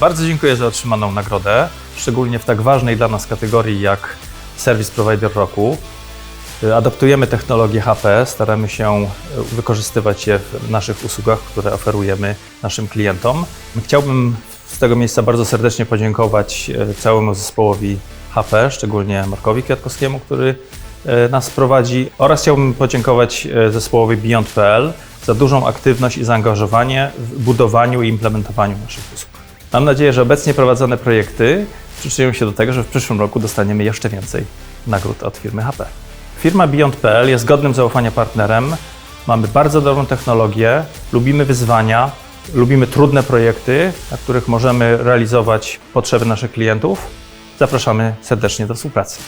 Bardzo dziękuję za otrzymaną nagrodę, szczególnie w tak ważnej dla nas kategorii jak Service Provider Roku. Y, Adaptujemy technologię HP, staramy się y, wykorzystywać je w naszych usługach, które oferujemy naszym klientom. Chciałbym z tego miejsca bardzo serdecznie podziękować y, całemu zespołowi HP, szczególnie Markowi Kwiatkowskiemu, który nas prowadzi oraz chciałbym podziękować zespołowi Beyond.pl za dużą aktywność i zaangażowanie w budowaniu i implementowaniu naszych usług. Mam nadzieję, że obecnie prowadzone projekty przyczynią się do tego, że w przyszłym roku dostaniemy jeszcze więcej nagród od firmy HP. Firma Beyond.pl jest godnym zaufania partnerem. Mamy bardzo dobrą technologię, lubimy wyzwania, lubimy trudne projekty, na których możemy realizować potrzeby naszych klientów. Zapraszamy serdecznie do współpracy.